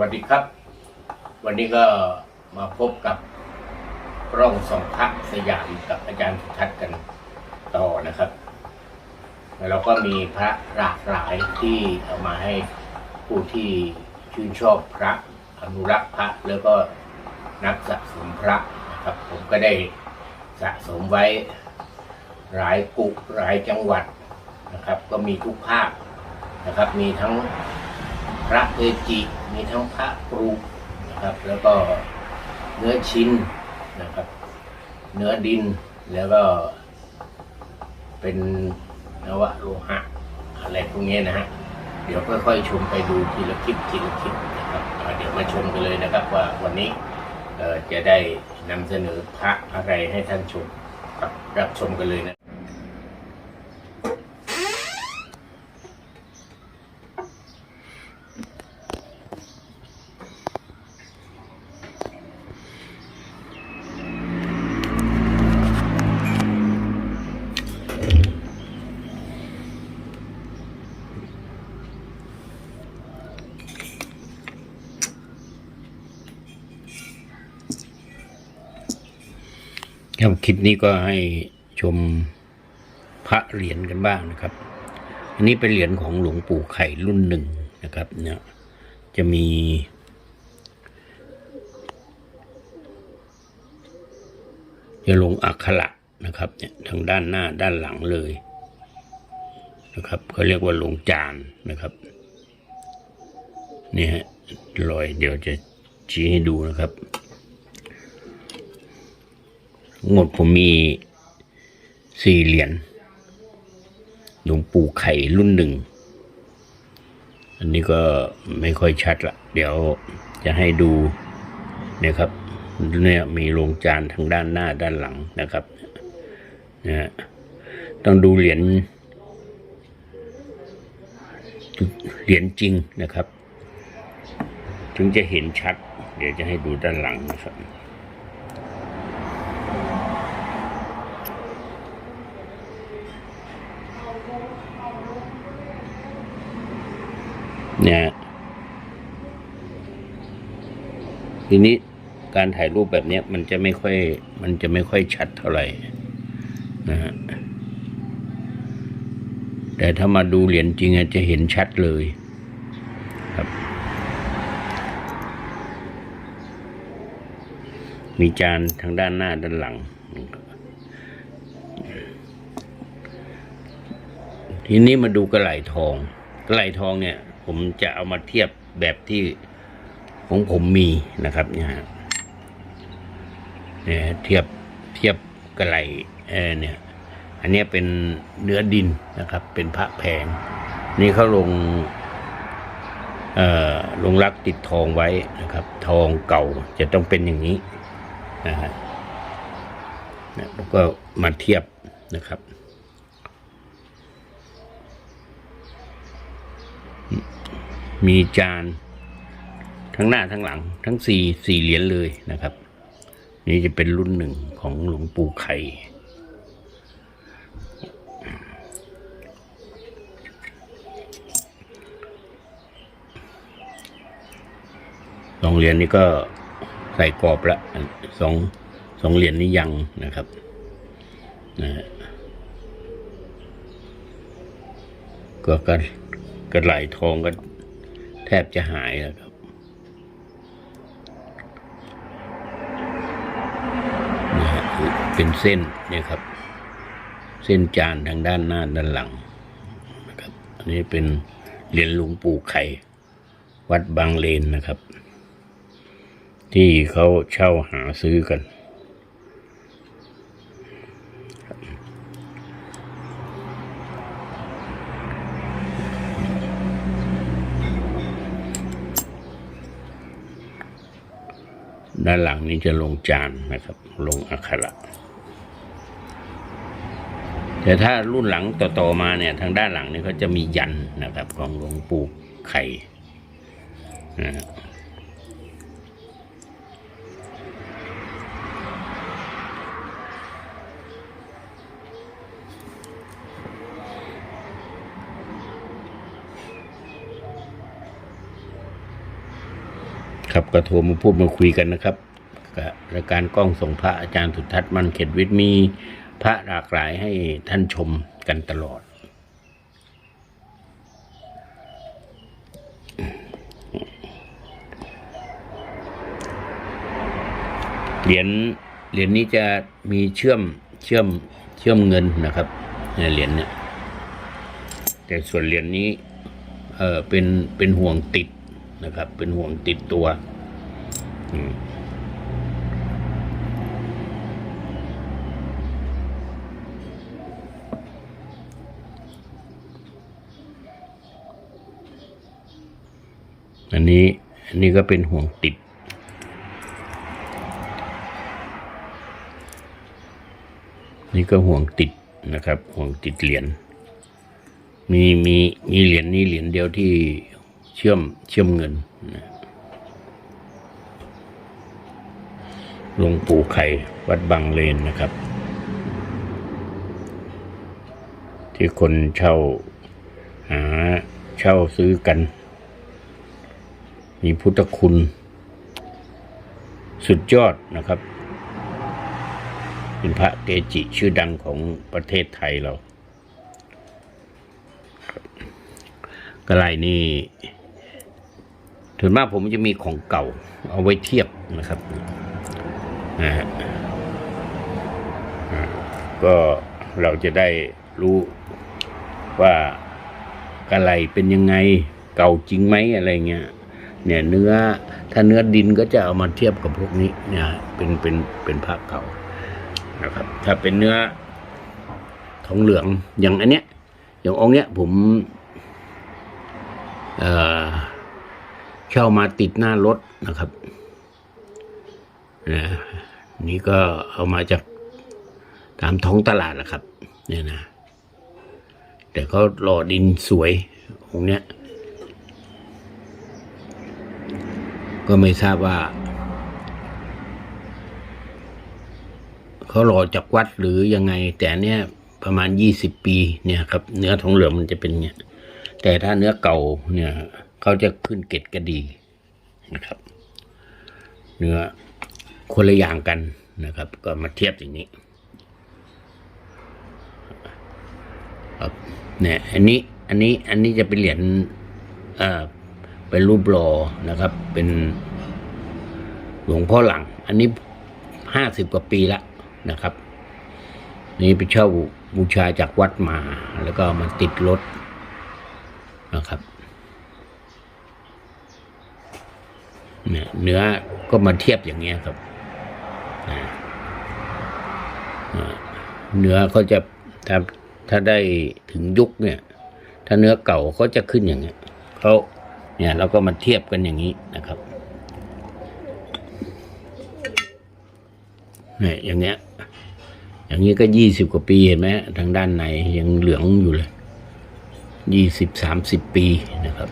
วัสดีครับ วันนี้ก็มาพบกับร่องสองพระสยามกับอาจารย์สุทัศน์กันต่อนะครับ แล้วเราก็มีพระหลากหลายที่เอามาให้ผู้ที่ชื่นชอบพระอนุรักษ์พระแล้วก็นักสะสมพระนะครับ ผมก็ได้สะสมไว้หลายกุหลายจังหวัดนะครับ ก็มีทุกภาคนะครับ มีทั้ง พระเกจิมีทั้งพระครูนะครับ แล้วก็เนื้อชิ้นนะครับ เนื้อดินแล้วก็เป็นนวะโลหะอะไรพวกนี้นะฮะเดี๋ยวค่อยๆชมไปดูทีละคลิปทีละคลิปนะครับเดี๋ยวมาชมกันเลยนะครับว่าวันนี้จะได้นำเสนอพระอะไรให้ท่านชมรับชมกันเลยนะ ครับคลิปนี้ก็ให้ชมพระเหรียญกันบ้างนะครับ อันนี้เป็นเหรียญของหลวงปู่ไข่รุ่นหนึ่งนะครับ เนี่ยจะมี จะลงอักขระนะครับ เนี่ยทางด้านหน้าด้านหลังเลยนะครับเขาเรียกว่าลงจานนะครับนี่ฮะรอยเดี๋ยวจะชี้ให้ดูนะครับ งดผมมีสี่เหรียญหลวงปู่ไข่รุ่นหนึ่ง อันนี้ก็ไม่ค่อยชัดละเดี๋ยวจะให้ดูนี่ยครับเนี่ยมีโรงจานทางด้านหน้าด้านหลังนะครับนะฮะต้องดูเหรียญเหรียญจริงนะครับ ถึงจะเห็นชัด เดี๋ยวจะให้ดูด้านหลังนะครับ นี่ยฮะทีนี้การถ่ายรูปแบบเนี้ยมันจะไม่ค่อย มันจะไม่ค่อยชัดเท่าไหร่นะฮะแต่ถ้ามาดูเหรียญจริงจะเห็นชัดเลยครับ มีจานทางด้านหน้าด้านหลัง ทีนี้มาดูกระไหลทอง กระไหลทองเนี่ย ผมจะเอามาเทียบแบบที่ของผมมีนะครับเนี่ยฮะเนี่ยเทียบเทียบกระไหลเออเนี่ย อันนี้เป็นเนื้อดินนะครับ เป็นพระแพง นี่เขาลงเอ่อลงรักติดทองไว้นะครับ ทองเก่าจะต้องเป็นอย่างนี้นะฮะนะแล้วก็มาเทียบนะครับ มีจาน ทั้งหน้าทั้งหลัง ทั้งสี่สี่เหรียญเลยนะครับ นี่จะเป็นรุ่นหนึ่งของหลวงปู่ไข่สองเหรียญนี้ก็ใส่กรอบละสองสองเหรียญนี้ยังนะครับนะก็กระ กระไหลทองก็แทบจะหายแล้วครับนี่ฮะเป็นเส้นเนี่ยครับ เส้นจานทางด้านหน้าด้านหลังนะครับ อันนี้เป็นเหรียญหลวงปู่ไข่ วัดบางเลนนะครับ ที่เขาเช่าหาซื้อกัน ด้านหลังนี้จะลงจานนะครับ ลงอักขระแต่ถ้ารุ่นหลังต่อๆมาเนี่ยทางด้านหลังนี่เขาจะมียันนะครับ ของหลวงปู่ไข่นะฮะ ครับก็โทรมาพูดมาคุยกันนะครับรายการกล้องส่งพระอาจารย์สุทัศน์มันเขตวิทย์มีพระหลากหลายให้ท่านชมกันตลอด เหรียญเหรียญนี้จะมีเชื่อมเชื่อมเชื่อมเงินนะครับเนี่ยเหรียญเนี่ยแต่ส่วนเหรียญนี้เออเป็นเป็นห่วงติด นะครับ เป็นห่วงติดตัวอันนี้อันนี้ก็เป็นห่วงติดนี่ก็ห่วงติดนะครับห่วงติดเหรียญมีมีมีเหรียญนี้เหรียญเดียวที่ เชื่อมเชื่อมเงินหลวงปู่ไข่วัดบางเลนนะครับ ที่คนเช่าหาเช่าซื้อกัน มีพุทธคุณ สุดยอดนะครับ เป็นพระเกจิชื่อดังของประเทศไทยเรากระไรนี่ ถึงมากผมจะมีของเก่าเอาไว้เทียบนะครับนะฮะก็เราจะได้รู้ว่ากระไรเป็นยังไงเก่าจริงไหมอะไรเงี้ยเนี่ยเนื้อถ้าเนื้อดินก็จะเอามาเทียบกับพวกนี้เนี่ยเป็นเป็นเป็นผ้าเก่านะครับ ถ้าเป็นเนื้อทองเหลืองอย่างอันเนี้ยอย่างองเนี้ยผมเอ่อ เช่ามาติดหน้ารถนะครับนะนี่ก็เอามาจากตามท้องตลาดนะครับ เนี่ยนะ แต่เขาหล่อดินสวยองเนี้ย ก็ไม่ทราบว่า เขาหล่อจากวัดหรือยังไง แต่เนี้ยประมาณยี่สิบปีเนี่ยครับ เนื้อทองเหลืองมันจะเป็นเนี้ยแต่ถ้าเนื้อเก่าเนี่ย เขาจะขึ้นเกล็ดกระดีนะครับ เนื้อคนละอย่างกันนะครับ ก็มาเทียบอย่างนี้ครับเนี่ยอันนี้อันนี้อันนี้จะเป็นเหรียญเอ่อเป็นรูปหล่อนะครับ เป็นหลวงพ่อหลัง อันนี้ห้าสิบกว่าปีละนะครับ นี่ไปเช่าบูชาจากวัดมา แล้วก็มาติดรถนะครับ เนี่ยเนื้อก็มาเทียบอย่างเงี้ยครับเนื้อเขาจะถ้าถ้าได้ถึงยุคเนี่ย ถ้าเนื้อเก่าเขาจะขึ้นอย่างเงี้ยเขาเนี่ยเราก็มาเทียบกันอย่างนี้นะครับเนี่ยอย่างเงี้ย อย่างนี้ก็ยี่สิบกว่าปีเห็นไหมทางด้านในยังเหลืองอยู่เลยยี่สิบสามสิบปีนะครับ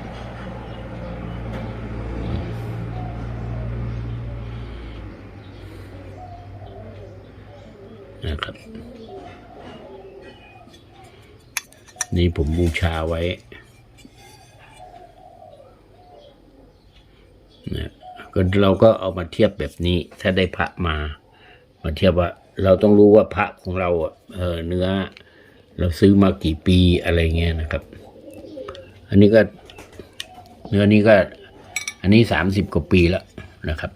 นี่ผมบูชาไว้นะก็เราก็เอามาเทียบแบบนี้ ถ้าได้พระมา มาเทียบว่า เราต้องรู้ว่าพระของเราเออเนื้อ เราซื้อมากี่ปีอะไรเงี้ยนะครับ อันนี้ก็ เนื้อนี้ก็ อันนี้สามสิบกว่าปีแล้วนะครับ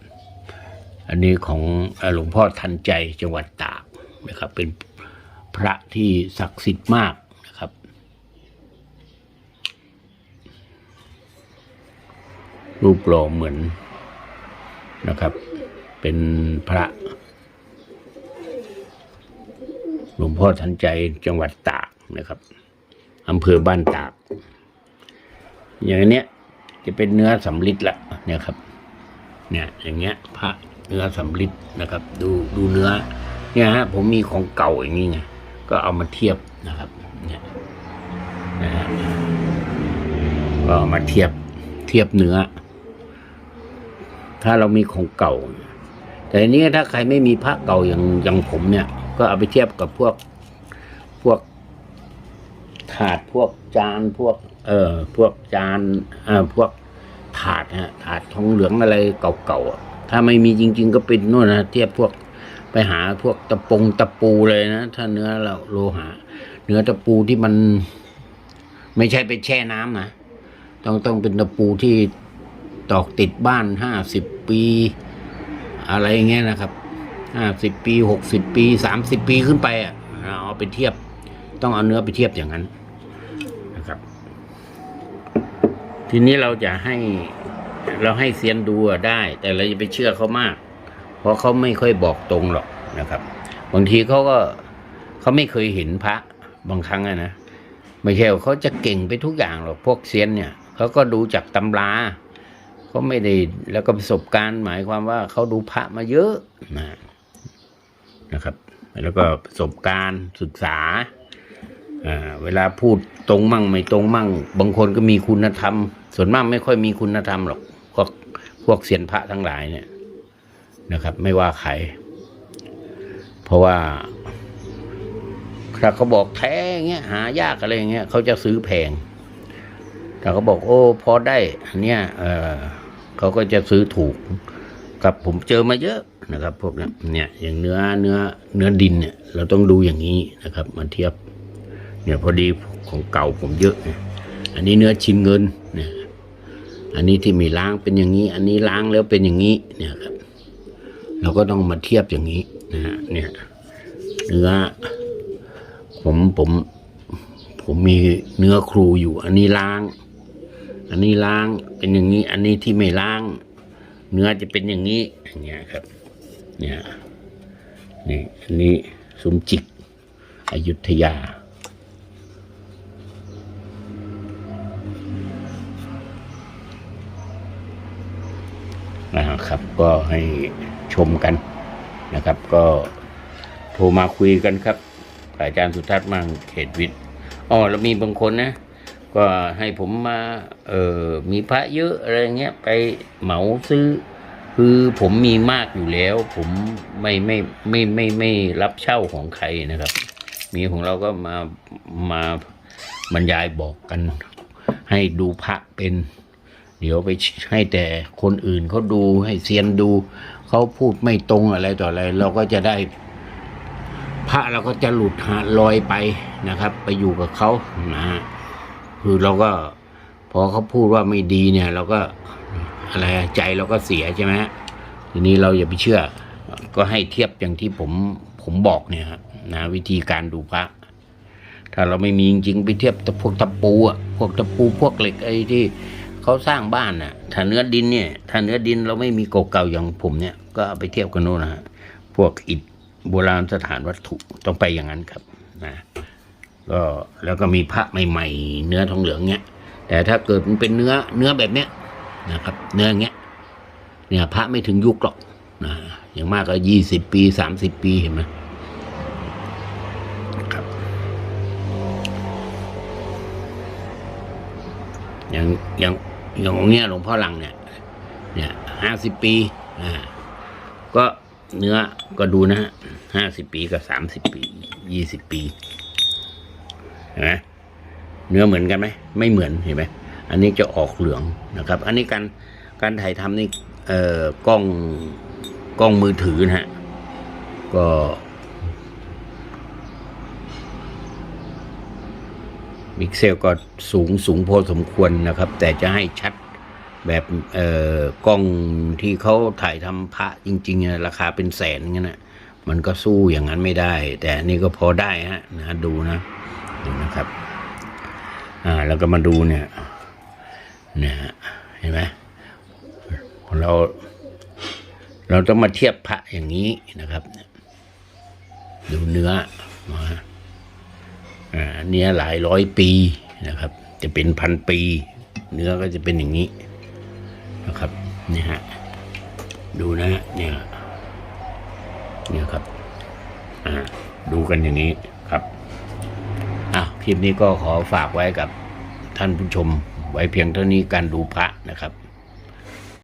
อันนี้ของหลวงพ่อทันใจจังหวัดตากนะครับ เป็นพระที่ศักดิ์สิทธิ์มากนะค รูปหล่อเหมือนนะครับ เป็นพระหลวงพ่อทันใจจังหวัดตากนะครับอำเภอบ้านตาก อย่างเนี้ยจะเป็นเนื้อสำลิดละเนี่ยครับ เนี่ยอย่างเงี้ยพระเนื้อสำลิดนะครับ ดูดูเนื้อ เนี่ยฮะผมมีของเก่าอย่างนี้ไงก็เอามาเทียบนะครับเนี่ยนะฮะก็มาเทียบเทียบเนื้อ ถ้าเรามีของเก่า แต่อันนี้ถ้าใครไม่มีพระเก่าอย่างอย่างผมเนี่ย ก็เอาไปเทียบกับพวกพวกถาดพวกจานพวก เอ่อพวกจานเอ่อพวกถาดฮะถาดทองเหลืองอะไรเก่าๆถ้าไม่มีจริง ๆ ก็เป็นนู่นนะเทียบพวกไปหาพวกตะปงตะปูเลยนะถ้าเนื้อเราโลหะเนื้อตะปูที่มัน ไม่ใช่ไปแช่น้ำนะต้องต้องเป็นตะปูที่ตอกติดบ้านห้าสิบ ปีอะไรอย่างเงี้ยนะครับห้าสิบปีหกสิบปีสามสิบปีขึ้นไปอะเอาไปเทียบ ต้องเอาเนื้อไปเทียบอย่างนั้นนะครับ ทีนี้เราจะให้เราให้เซียนดูได้ แต่เราจะไปเชื่อเขามาก เพราะเขาไม่ค่อยบอกตรงหรอกนะครับ บางทีเขาก็เขาไม่เคยเห็นพระบางครั้งอะนะไม่ใช่เขาจะเก่งไปทุกอย่างหรอกพวกเซียนเนี่ยเขาก็ดูจากตำรา เขาไม่ได้แล้วก็ประสบการณ์หมายความว่าเขาดูพระมาเยอะนะนะครับ แล้วก็ประสบการณ์ศึกษาเวลาพูดตรงมั่งไม่ตรงมั่ง บางคนก็มีคุณธรรม ส่วนมากไม่ค่อยมีคุณธรรมหรอกพวกพวกเซียนพระทั้งหลายเนี่ยนะครับ ไม่ว่าใครเพราะว่าถ้าเขาบอกแท้เงี้ยหายากอะไรเงี้ยเขาจะซื้อแพงถ้าเขาบอกโอ้พอได้อันเนี้ยเออ เขาก็จะซื้อถูกกับผมเจอมาเยอะนะครับ พวกนี้เนี่ยอย่างเนื้อเนื้อเนื้อดินเนี่ย เราต้องดูอย่างนี้นะครับมาเทียบ เนี่ยพอดีของเก่าผมเยอะ อันนี้เนื้อชิ้นเงินเนี่ยอันนี้ที่มีล้างเป็นอย่างนี้ อันนี้ล้างแล้วเป็นอย่างนี้เนี่ยครับ เราก็ต้องมาเทียบอย่างนี้นะฮะเนี่ยเนื้อผมผมผมมีเนื้อครูอยู่ อันนี้ล้าง อันนี้ล้างเป็นอย่างนี้ อันนี้ที่ไม่ล้าง เนื้อจะเป็นอย่างนี้อย่างเงี้ยครับ เนี่ยนี่อันนี้สมจิกอยุธยานะครับ ก็ให้ชมกันนะครับ ก็โทรมาคุยกันครับอาจารย์สุทัศน์มังเขตวิทย์อ๋อแล้วมีบางคนนะ ก็ให้ผมมาเออมีพระเยอะอะไรเงี้ยไปเหมาซื้อ คือผมมีมากอยู่แล้ว ผมไม่ไม่ไม่ไมไม่ไม่รับเช่าของใครนะครับ มีของเราก็มามาบรรยายบอกกัน ให้ดูพระเป็น เดี๋ยวไปให้แต่คนอื่นเขาดูให้เซียนดูเขาพูดไม่ตรงอะไรต่ออะไร เราก็จะได้พระเราก็จะหลุดหาลอยไปนะครับ ไปอยู่กับเขานะฮะ คือเราก็พอเขาพูดว่าไม่ดีเนี่ย เราก็อะไรใจเราก็เสียใช่ไหมทีนี้เราอย่าไปเชื่อ ก็ให้เทียบอย่างที่ผมผมบอกเนี่ยนะวิธีการดูพระ ถ้าเราไม่มีจริงๆไปเทียบพวกตะปูอะพวกตะปูพวกเหล็กไอ้ที่เขาสร้างบ้านน่ะ ถ้าเนื้อดินเนี่ยถ้าเนื้อดินเราไม่มีเก่าๆอย่างผมเนี่ย ก็ไปเทียบกันโน่นนะฮะพวกอิฐโบราณสถานวัตถุต้องไปอย่างนั้นครับนะ ก็แล้วก็มีพระใหม่ ๆ เนื้อทองเหลืองเนี่ยแต่ถ้าเกิดมันเป็นเนื้อเนื้อแบบเนี้ยนะครับ เนื้อเงี้ย เนี่ยพระไม่ถึงยุคหรอกนะอย่างมากก็ยี่สิบปีสามสิบปีเห็นไหมครับ อย่างอย่างอย่างองค์เนี้ยหลวงพ่อหลังเนี่ย เนี่ยห้าสิบปีอ่าก็เนื้อก็ดูนะฮะห้าสิบปีกับสามสิบปียี่สิบปี เห็นไหมเนื้อเหมือนกันไหมไม่เหมือนเห็นไหมอันนี้จะออกเหลืองนะครับ อันนี้การการถ่ายทำนี่เอ่อกล้องกล้องมือถือนะฮะก็มิกเซลก็สูงสูงพอสมควรนะครับ แต่จะให้ชัดแบบเอ่อกล้องที่เขาถ่ายทำพระจริงๆ ราคาเป็นแสนงั้นนะมันก็สู้อย่างนั้นไม่ได้ แต่นนี้ก็พอได้ฮะนะดูนะ นะครับ อ่าแล้วก็มาดูเนี่ยเนี่ยฮะเห็นไหมเราเราต้องมาเทียบพระอย่างนี้นะครับ ดูเนื้อนะอ่าเนี้ยหลายร้อยปีนะครับ จะเป็นพันปี เนื้อก็จะเป็นอย่างนี้นะครับนี่ฮะดูนะฮะเนี่ยเนี่ยครับอ่าดูกันอย่างนี้ครับ คลิปนี้ก็ขอฝากไว้กับท่านผู้ชมไว้เพียงเท่านี้การดูพระนะครับ